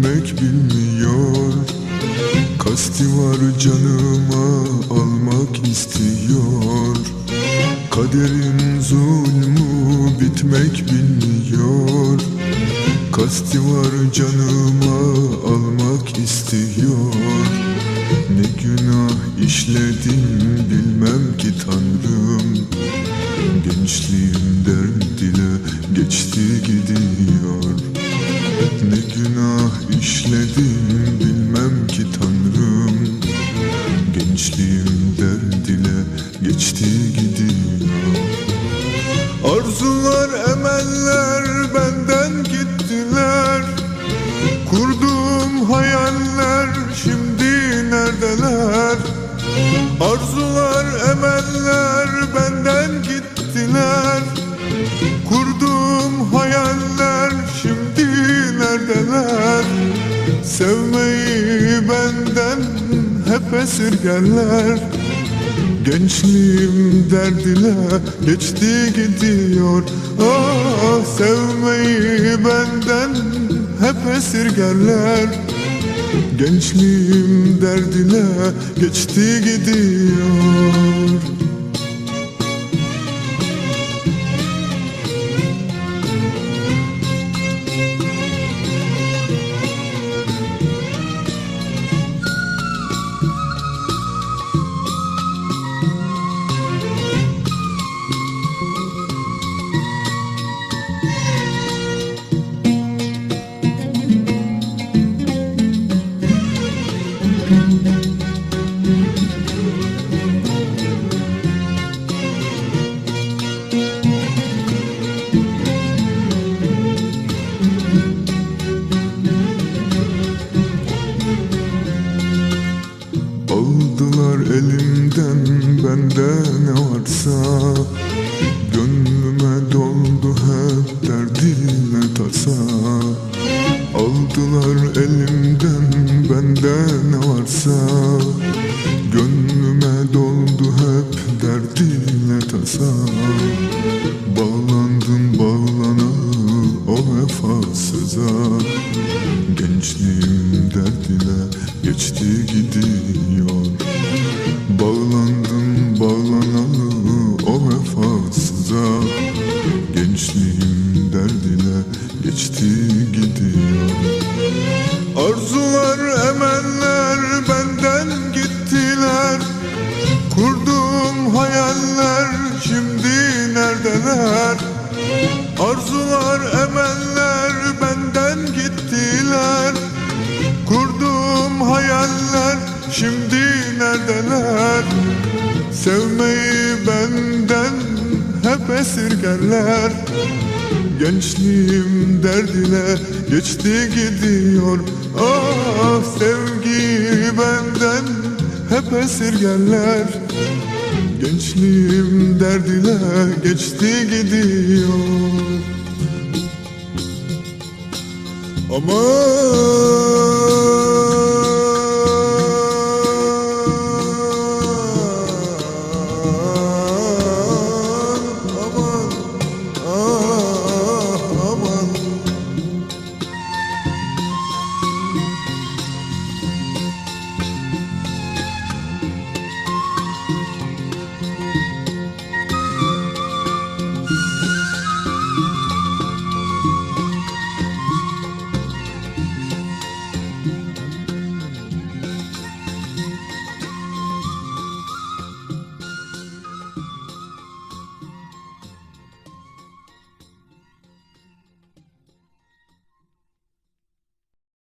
bitmek bilmiyor. Kasti var canıma almak istiyor. Kaderin zulmü bitmek bilmiyor. Kasti var canıma almak istiyor. Ne günah işledim bilmem ki Tanrım. Gençliğim işledim bilmem ki Tanrım. Gençliğim dert ile geçti gidiyor. Arzular emeller benden gittiler. Kurduğum hayaller şimdi neredeler? Arzular emeller benden gittiler. Kurduğum hayaller şimdi neredeler Sevmeyi benden hep esirgerler Gençliğim derdine geçti gidiyor. Ah sevmeyi benden hep esirgerler Gençliğim derdine geçti gidiyor Aldılar elimden bende ne varsa. Gönlüme doldu hep derdine tasa. Aldılar elimden bende ne varsa. Gönlüme doldu hep derdine tasa. Bağlandım bağlanalı o vefasıza Gençliğim derdine geçti gidiyor. Bağlandım bağlanalı o vefasıza Gençliğim derdine geçti gidiyor. Arzular emeller benden gittiler. Kurduğum hayaller şimdi neredeler? Arzular şimdi neredeler Sevmeyi benden hep esirgerler. Gençliğim derdine geçti gidiyor. Ah sevgi benden hep esirgerler. Gençliğim derdine geçti gidiyor. Aman